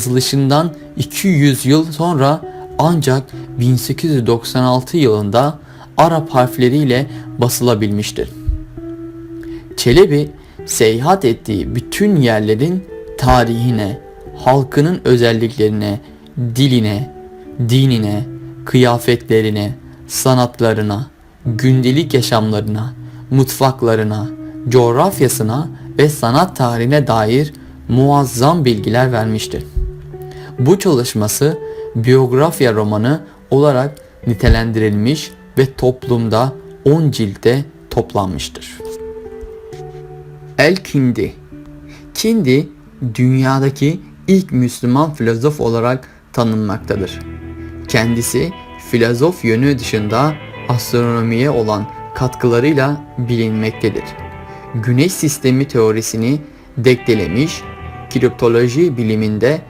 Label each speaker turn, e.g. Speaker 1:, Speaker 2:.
Speaker 1: yazılışından 200 yıl sonra ancak 1896 yılında Arap harfleriyle basılabilmiştir. Çelebi seyahat ettiği bütün yerlerin tarihine, halkının özelliklerine, diline, dinine, kıyafetlerine, sanatlarına, gündelik yaşamlarına, mutfaklarına, coğrafyasına ve sanat tarihine dair muazzam bilgiler vermiştir. Bu çalışması biyografya romanı olarak nitelendirilmiş ve toplumda 10 ciltte toplanmıştır. El Kindi Kindi dünyadaki ilk Müslüman filozof olarak tanınmaktadır. Kendisi filozof yönü dışında astronomiye olan katkılarıyla bilinmektedir. Güneş sistemi teorisini dektelemiş, kriptoloji biliminde